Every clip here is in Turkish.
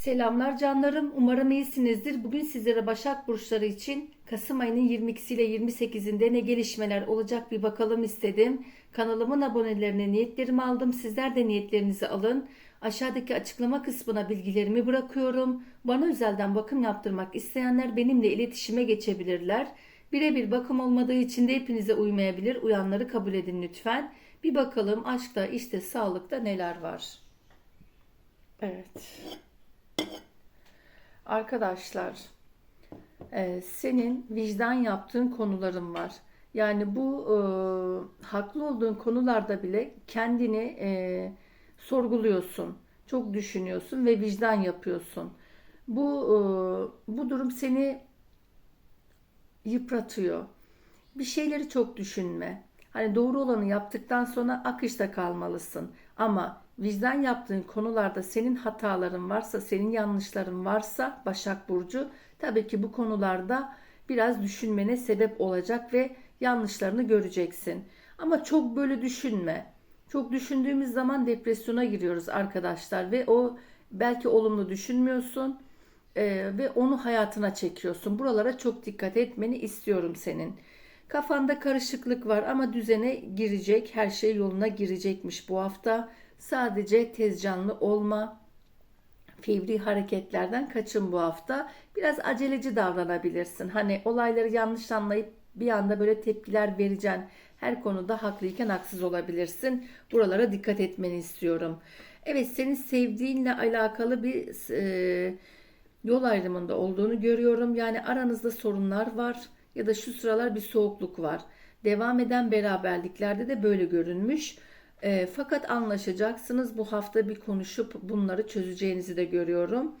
Selamlar canlarım. Umarım iyisinizdir. Bugün sizlere Başak Burçları için Kasım ayının 22'si ile 28'inde ne gelişmeler olacak bir bakalım istedim. Kanalımın abonelerine niyetlerimi aldım. Sizler de niyetlerinizi alın. Aşağıdaki açıklama kısmına bilgilerimi bırakıyorum. Bana özelden bakım yaptırmak isteyenler benimle iletişime geçebilirler. Birebir bakım olmadığı için de hepinize uymayabilir. Uyanları kabul edin lütfen. Bir bakalım aşkta, işte, sağlıkta neler var. Evet. Arkadaşlar, e, senin vicdan yaptığın konuların var. Yani bu e, haklı olduğun konularda bile kendini e, sorguluyorsun, çok düşünüyorsun ve vicdan yapıyorsun. Bu e, bu durum seni yıpratıyor. Bir şeyleri çok düşünme. Hani doğru olanı yaptıktan sonra akışta kalmalısın. Ama vicdan yaptığın konularda senin hataların varsa, senin yanlışların varsa Başak Burcu tabii ki bu konularda biraz düşünmene sebep olacak ve yanlışlarını göreceksin. Ama çok böyle düşünme. Çok düşündüğümüz zaman depresyona giriyoruz arkadaşlar ve o belki olumlu düşünmüyorsun e, ve onu hayatına çekiyorsun. Buralara çok dikkat etmeni istiyorum senin. Kafanda karışıklık var ama düzene girecek, her şey yoluna girecekmiş bu hafta. Sadece tez canlı olma, fevri hareketlerden kaçın bu hafta. Biraz aceleci davranabilirsin. Hani olayları yanlış anlayıp bir anda böyle tepkiler vereceksin. Her konuda haklıyken haksız olabilirsin. Buralara dikkat etmeni istiyorum. Evet senin sevdiğinle alakalı bir e, yol ayrımında olduğunu görüyorum. Yani aranızda sorunlar var ya da şu sıralar bir soğukluk var. Devam eden beraberliklerde de böyle görünmüş. E, fakat anlaşacaksınız. Bu hafta bir konuşup bunları çözeceğinizi de görüyorum.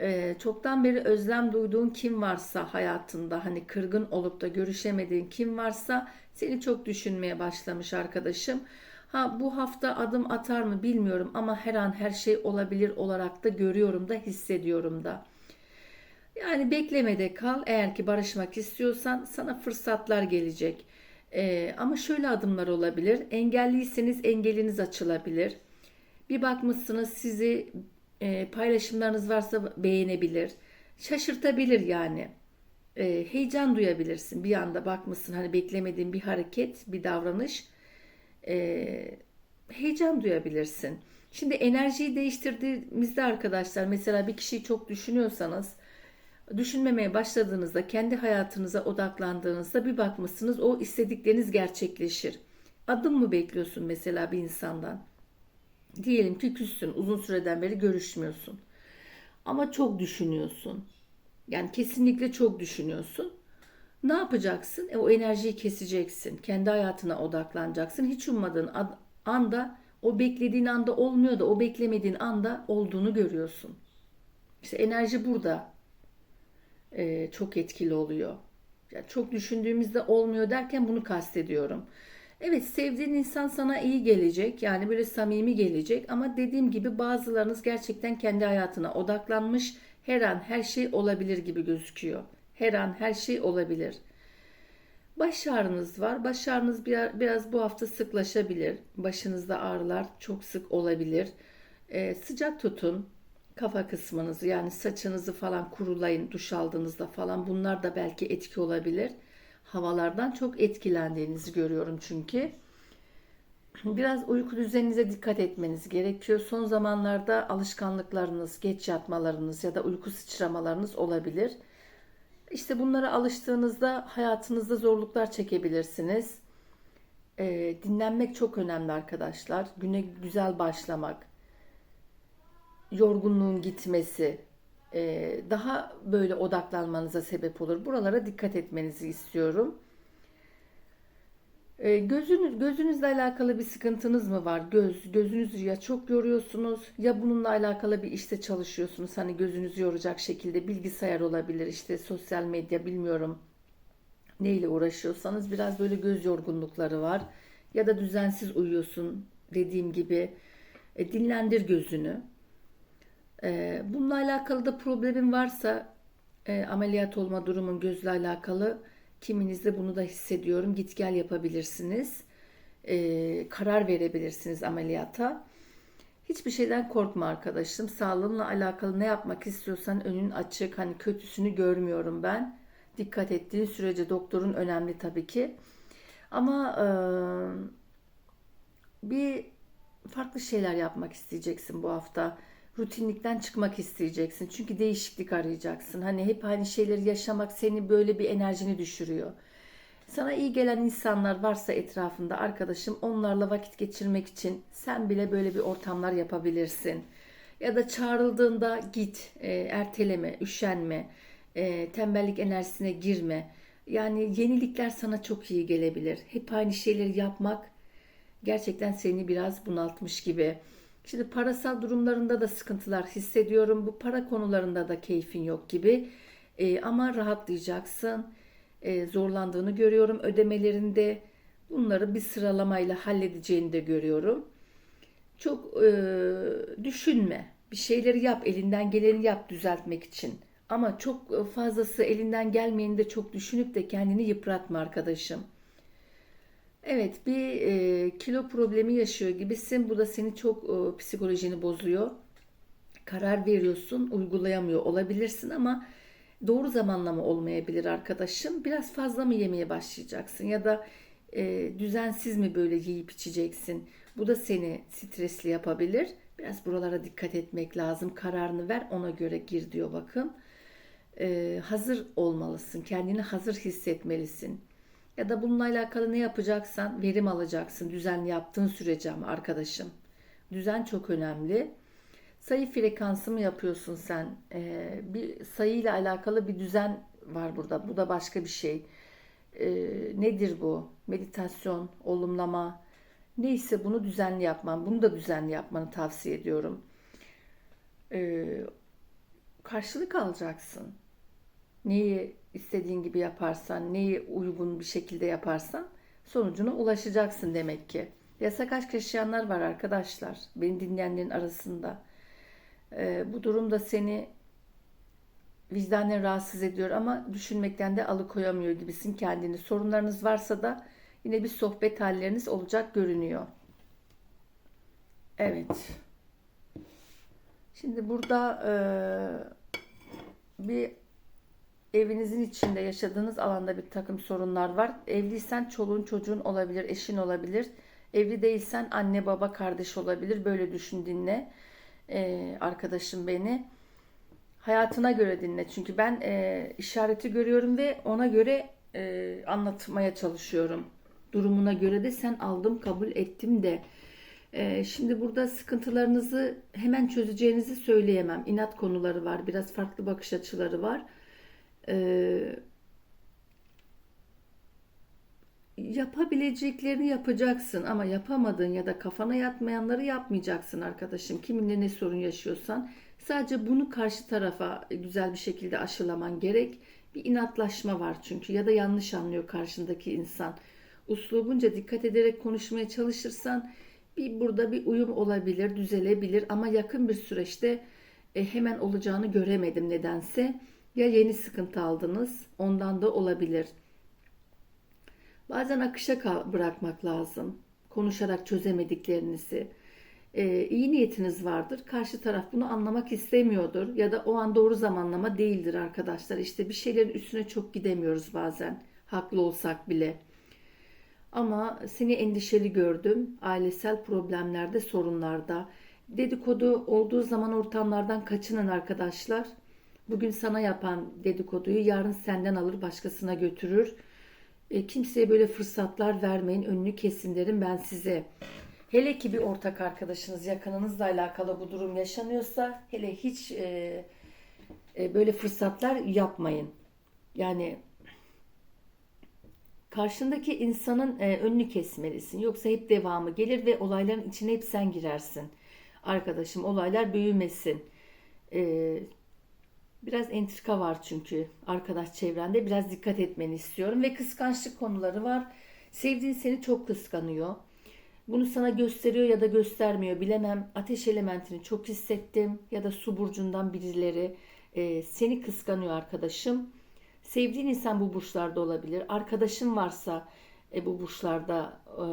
E, çoktan beri özlem duyduğun kim varsa hayatında hani kırgın olup da görüşemediğin kim varsa seni çok düşünmeye başlamış arkadaşım. Ha bu hafta adım atar mı bilmiyorum ama her an her şey olabilir olarak da görüyorum da hissediyorum da. Yani beklemede kal. Eğer ki barışmak istiyorsan sana fırsatlar gelecek. Ee, ama şöyle adımlar olabilir. Engelliyseniz engeliniz açılabilir. Bir bakmışsınız sizi e, paylaşımlarınız varsa beğenebilir. Şaşırtabilir yani. E, heyecan duyabilirsin. Bir anda bakmışsın hani beklemediğin bir hareket, bir davranış. E, heyecan duyabilirsin. Şimdi enerjiyi değiştirdiğimizde arkadaşlar mesela bir kişiyi çok düşünüyorsanız düşünmemeye başladığınızda, kendi hayatınıza odaklandığınızda bir bakmışsınız o istedikleriniz gerçekleşir. Adım mı bekliyorsun mesela bir insandan? Diyelim ki küssün, uzun süreden beri görüşmüyorsun. Ama çok düşünüyorsun. Yani kesinlikle çok düşünüyorsun. Ne yapacaksın? E, o enerjiyi keseceksin. Kendi hayatına odaklanacaksın. Hiç ummadığın anda o beklediğin anda olmuyor da o beklemediğin anda olduğunu görüyorsun. İşte enerji burada e, çok etkili oluyor. Yani çok düşündüğümüzde olmuyor derken bunu kastediyorum. Evet sevdiğin insan sana iyi gelecek yani böyle samimi gelecek ama dediğim gibi bazılarınız gerçekten kendi hayatına odaklanmış her an her şey olabilir gibi gözüküyor. Her an her şey olabilir. Baş ağrınız var. Baş ağrınız biraz bu hafta sıklaşabilir. Başınızda ağrılar çok sık olabilir. Ee, sıcak tutun kafa kısmınızı yani saçınızı falan kurulayın duş aldığınızda falan bunlar da belki etki olabilir. Havalardan çok etkilendiğinizi görüyorum çünkü. Biraz uyku düzeninize dikkat etmeniz gerekiyor. Son zamanlarda alışkanlıklarınız, geç yatmalarınız ya da uyku sıçramalarınız olabilir. İşte bunlara alıştığınızda hayatınızda zorluklar çekebilirsiniz. E, dinlenmek çok önemli arkadaşlar. Güne güzel başlamak, yorgunluğun gitmesi e, daha böyle odaklanmanıza sebep olur. Buralara dikkat etmenizi istiyorum. E, gözünüz, gözünüzle alakalı bir sıkıntınız mı var? Göz, gözünüzü ya çok yoruyorsunuz ya bununla alakalı bir işte çalışıyorsunuz. Hani gözünüzü yoracak şekilde bilgisayar olabilir, işte sosyal medya bilmiyorum neyle uğraşıyorsanız biraz böyle göz yorgunlukları var. Ya da düzensiz uyuyorsun dediğim gibi e, dinlendir gözünü. E, bununla alakalı da problemin varsa e, ameliyat olma durumun gözle alakalı kiminizde bunu da hissediyorum git gel yapabilirsiniz. E, karar verebilirsiniz ameliyata. Hiçbir şeyden korkma arkadaşım. Sağlığınla alakalı ne yapmak istiyorsan önün açık. Hani kötüsünü görmüyorum ben. Dikkat ettiğin sürece doktorun önemli tabii ki. Ama e, bir farklı şeyler yapmak isteyeceksin bu hafta. Rutinlikten çıkmak isteyeceksin. Çünkü değişiklik arayacaksın. Hani hep aynı şeyleri yaşamak seni böyle bir enerjini düşürüyor. Sana iyi gelen insanlar varsa etrafında arkadaşım onlarla vakit geçirmek için sen bile böyle bir ortamlar yapabilirsin. Ya da çağrıldığında git, e, erteleme, üşenme, e, tembellik enerjisine girme. Yani yenilikler sana çok iyi gelebilir. Hep aynı şeyleri yapmak gerçekten seni biraz bunaltmış gibi. Şimdi parasal durumlarında da sıkıntılar hissediyorum. Bu para konularında da keyfin yok gibi. E, ama rahatlayacaksın. E, zorlandığını görüyorum ödemelerinde. Bunları bir sıralamayla halledeceğini de görüyorum. Çok e, düşünme. Bir şeyleri yap, elinden geleni yap düzeltmek için. Ama çok fazlası elinden gelmeyeni de çok düşünüp de kendini yıpratma arkadaşım. Evet bir e, kilo problemi yaşıyor gibisin. Bu da seni çok e, psikolojini bozuyor. Karar veriyorsun, uygulayamıyor olabilirsin ama doğru zamanlama olmayabilir arkadaşım. Biraz fazla mı yemeye başlayacaksın ya da e, düzensiz mi böyle yiyip içeceksin? Bu da seni stresli yapabilir. Biraz buralara dikkat etmek lazım. Kararını ver ona göre gir diyor bakın. E, hazır olmalısın. Kendini hazır hissetmelisin. Ya da bununla alakalı ne yapacaksan verim alacaksın. Düzenli yaptığın sürece ama arkadaşım. Düzen çok önemli. Sayı frekansı mı yapıyorsun sen? Ee, bir sayıyla alakalı bir düzen var burada. Bu da başka bir şey. Ee, nedir bu? Meditasyon, olumlama. Neyse bunu düzenli yapman. Bunu da düzenli yapmanı tavsiye ediyorum. Ee, karşılık alacaksın. Neyi istediğin gibi yaparsan, neyi uygun bir şekilde yaparsan sonucuna ulaşacaksın demek ki. Yasak aşk yaşayanlar var arkadaşlar. Beni dinleyenlerin arasında. Ee, bu durumda seni vicdanen rahatsız ediyor ama düşünmekten de alıkoyamıyor gibisin kendini. Sorunlarınız varsa da yine bir sohbet halleriniz olacak görünüyor. Evet. Şimdi burada e, bir evinizin içinde yaşadığınız alanda bir takım sorunlar var. Evliysen çoluğun çocuğun olabilir, eşin olabilir. Evli değilsen anne baba kardeş olabilir. Böyle düşün dinle e, arkadaşım beni. Hayatına göre dinle. Çünkü ben e, işareti görüyorum ve ona göre e, anlatmaya çalışıyorum. Durumuna göre de sen aldım kabul ettim de. E, şimdi burada sıkıntılarınızı hemen çözeceğinizi söyleyemem. İnat konuları var. Biraz farklı bakış açıları var. Ee, yapabileceklerini yapacaksın ama yapamadığın ya da kafana yatmayanları yapmayacaksın arkadaşım. Kiminle ne sorun yaşıyorsan sadece bunu karşı tarafa güzel bir şekilde aşılaman gerek. Bir inatlaşma var çünkü ya da yanlış anlıyor karşındaki insan. Uslubunca dikkat ederek konuşmaya çalışırsan bir burada bir uyum olabilir, düzelebilir ama yakın bir süreçte e, hemen olacağını göremedim nedense. Ya yeni sıkıntı aldınız, ondan da olabilir. Bazen akışa bırakmak lazım. Konuşarak çözemediklerinizi. Ee, iyi niyetiniz vardır. Karşı taraf bunu anlamak istemiyordur. Ya da o an doğru zamanlama değildir arkadaşlar. İşte bir şeylerin üstüne çok gidemiyoruz bazen. Haklı olsak bile. Ama seni endişeli gördüm. Ailesel problemlerde, sorunlarda. Dedikodu olduğu zaman ortamlardan kaçının arkadaşlar. Bugün sana yapan dedikoduyu yarın senden alır başkasına götürür. E, kimseye böyle fırsatlar vermeyin. Önünü kesin derim ben size. Hele ki bir ortak arkadaşınız, yakınınızla alakalı bu durum yaşanıyorsa hele hiç e, e, böyle fırsatlar yapmayın. Yani karşındaki insanın e, önünü kesmelisin. Yoksa hep devamı gelir ve olayların içine hep sen girersin. Arkadaşım olaylar büyümesin. E, Biraz entrika var çünkü arkadaş çevrende. Biraz dikkat etmeni istiyorum. Ve kıskançlık konuları var. Sevdiğin seni çok kıskanıyor. Bunu sana gösteriyor ya da göstermiyor bilemem. Ateş elementini çok hissettim. Ya da su burcundan birileri e, seni kıskanıyor arkadaşım. Sevdiğin insan bu burçlarda olabilir. Arkadaşın varsa e, bu burçlarda e,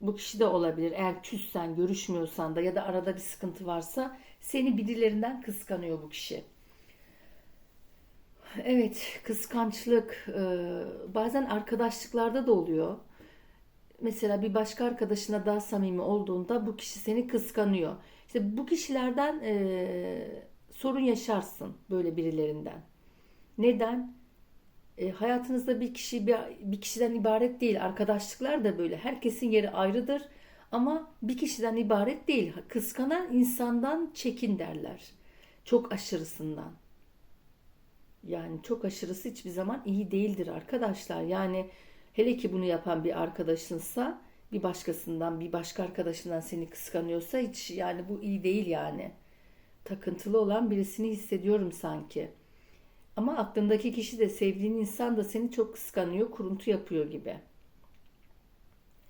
bu kişi de olabilir. Eğer küssen, görüşmüyorsan da ya da arada bir sıkıntı varsa seni birilerinden kıskanıyor bu kişi. Evet, kıskançlık e, bazen arkadaşlıklarda da oluyor. Mesela bir başka arkadaşına daha samimi olduğunda bu kişi seni kıskanıyor. İşte bu kişilerden e, sorun yaşarsın böyle birilerinden. Neden? E, hayatınızda bir kişi bir, bir kişiden ibaret değil. Arkadaşlıklar da böyle. Herkesin yeri ayrıdır. Ama bir kişiden ibaret değil. Kıskanan insandan çekin derler. Çok aşırısından. Yani çok aşırısı hiçbir zaman iyi değildir arkadaşlar. Yani hele ki bunu yapan bir arkadaşınsa bir başkasından bir başka arkadaşından seni kıskanıyorsa hiç yani bu iyi değil yani. Takıntılı olan birisini hissediyorum sanki. Ama aklındaki kişi de sevdiğin insan da seni çok kıskanıyor, kuruntu yapıyor gibi.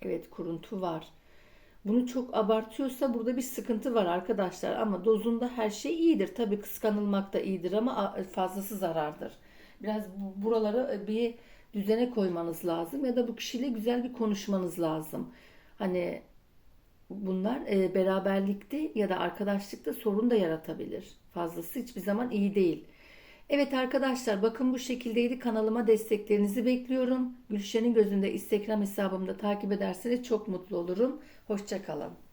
Evet, kuruntu var. Bunu çok abartıyorsa burada bir sıkıntı var arkadaşlar. Ama dozunda her şey iyidir. Tabii kıskanılmak da iyidir ama fazlası zarardır. Biraz bu- buraları bir düzene koymanız lazım ya da bu kişiyle güzel bir konuşmanız lazım. Hani bunlar e, beraberlikte ya da arkadaşlıkta sorun da yaratabilir. Fazlası hiçbir zaman iyi değil. Evet arkadaşlar bakın bu şekildeydi. Kanalıma desteklerinizi bekliyorum. Gülşen'in gözünde Instagram hesabımda takip ederseniz çok mutlu olurum. Hoşçakalın.